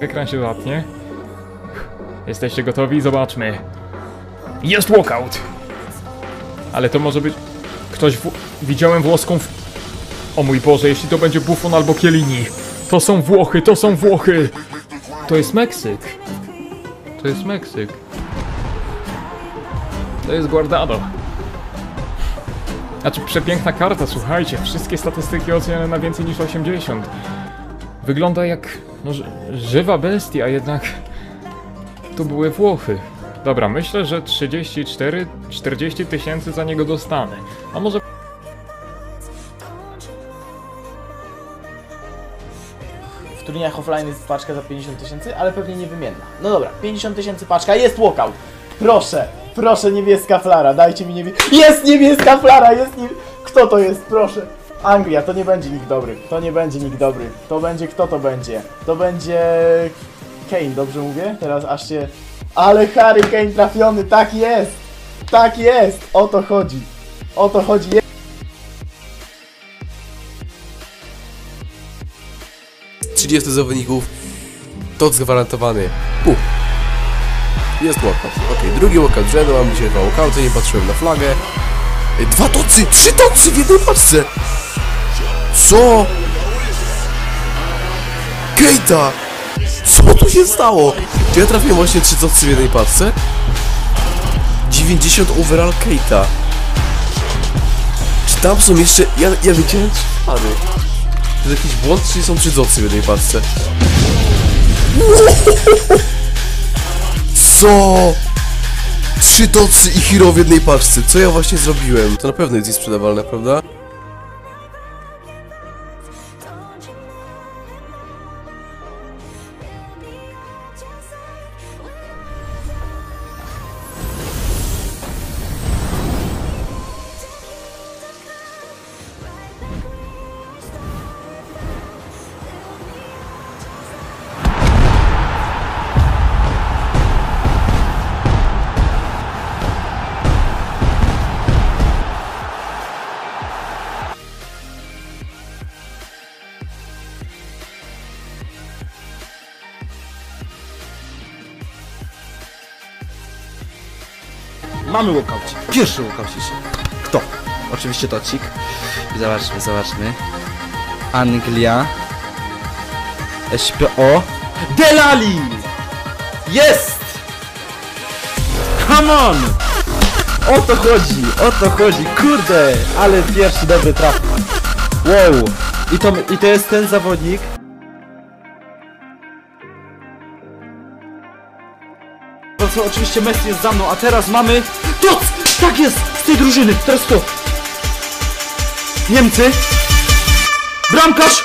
Ekran się zatnie. Jesteście gotowi? Zobaczmy. Jest walkout! Ale to może być... Ktoś. Widziałem włoską... W... O mój Boże, jeśli to będzie Buffon albo Chiellini. To są Włochy, to są Włochy! To jest Meksyk. To jest Meksyk. To jest Guardado. Znaczy, przepiękna karta, słuchajcie. Wszystkie statystyki ocenione na więcej niż 80. Wygląda jak no, ży- żywa bestia, jednak to były Włochy. Dobra, myślę, że 34-40 tysięcy za niego dostanę. A może W turniejach offline jest paczka za 50 tysięcy, ale pewnie niewymienna. No dobra, 50 tysięcy paczka, jest walkout. Proszę, proszę, niebieska flara, dajcie mi niebie... Jest niebieska flara, jest nie... Kto to jest, proszę? Anglia, to nie będzie nikt dobry, to nie będzie nikt dobry. To będzie, kto to będzie? To będzie... Kane, dobrze mówię? Teraz aż się... Ale Harry Kane trafiony, tak jest! Tak jest! O to chodzi. O to chodzi. 30 zawodników, to zgwarantowany. Puch. Jest walkout. Okej, drugi walkout rzędu, mam dzisiaj dwa walkouty, nie patrzyłem na flagę. Dwa tocy! Trzy tocy w jednej paczce! Co? Keita! Co tu się stało? Czy ja trafiłem właśnie trzy tocy w jednej paczce? 90 overall Keita. Czy tam są jeszcze... Ja, ja widziałem trzy pary. To jest jakiś błąd, czy są trzy docy w jednej paczce? Co? Trzy docy i hero w jednej paczce. Co ja właśnie zrobiłem? To na pewno jest niesprzedawalne, prawda? Mamy walkout. Pierwszy dzisiaj. Kto? Oczywiście Tocik. Zobaczmy, zobaczmy. Anglia. SPO. Delali! Jest! Come on! O to chodzi, o to chodzi, kurde! Ale pierwszy dobry traf. Wow! I to, I to jest ten zawodnik. Co, oczywiście Messi jest za mną, a teraz mamy... Toc! Tak jest! Z tej drużyny! Teraz to! Niemcy! Bramkarz!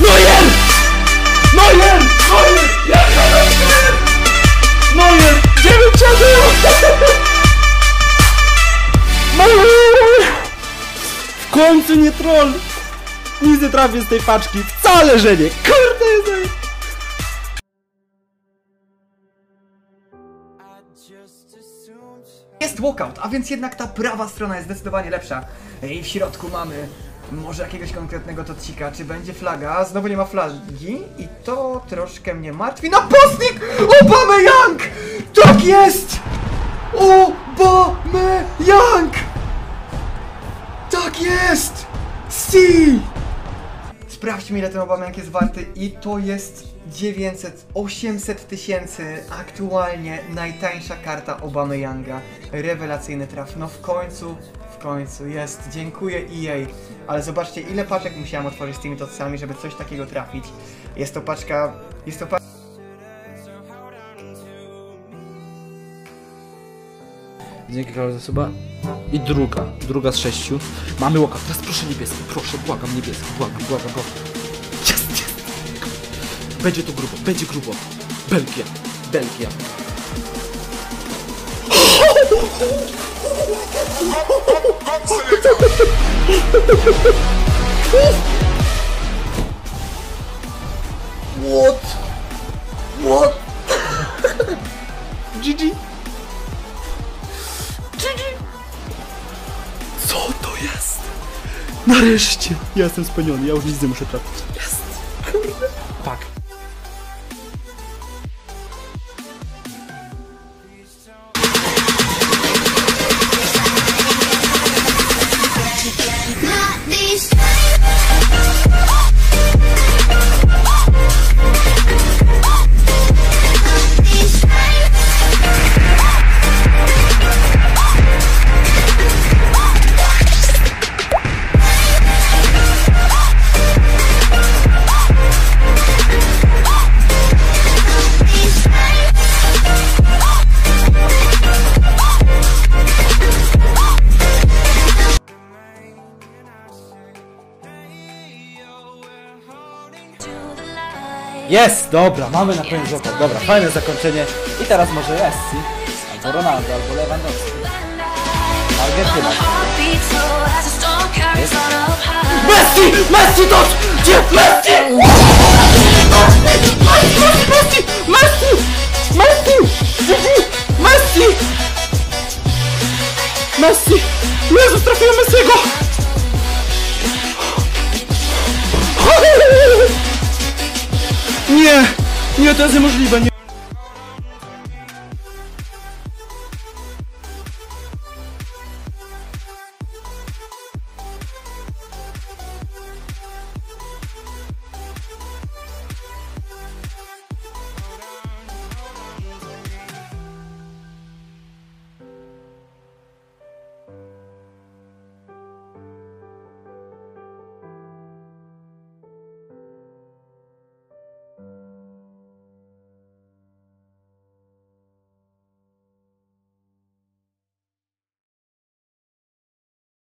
Neuer! Neuer! Neuer! Neuer! Neuer! Dziewięciady! Neuer! W końcu nie troll! Nic nie trafię z tej paczki, wcale że nie! Jest walkout, a więc jednak ta prawa strona jest zdecydowanie lepsza. I w środku mamy może jakiegoś konkretnego tocika, czy będzie flaga? Znowu nie ma flagi i to troszkę mnie martwi. Napastnik! Obama-Young! Tak jest! Obama-Young! Tak jest! Si! Sprawdźmy ile ten Obamiank jest warty i to jest 900, 800 tysięcy aktualnie najtańsza karta Obamy Younga. Rewelacyjny traf. No w końcu, w końcu jest. Dziękuję EA. Ale zobaczcie ile paczek musiałem otworzyć z tymi tocami, żeby coś takiego trafić. Jest to paczka, jest to paczka Dzięki Karol za. I druga, druga z sześciu. Mamy łoka. Teraz proszę niebieski, proszę, błagam niebieski, błagam, błagam, błagam. Jest. Będzie to grubo, będzie grubo. Belgia, Belgia. What? What? GG. Jest? Nareszcie! Ja jestem spełniony, ja już nic nie muszę trafić. Jest! Kurde. Tak. Jest, dobra, mamy na koniec walkout. Dobra, fajne zakończenie. I teraz może Messi, albo Ronaldo, albo Lewandowski. Argentyna. Messi! Messi to! Gdzie? Messi! Messi! Messi! Messi! Nie! Nie, to jest niemożliwe, nie!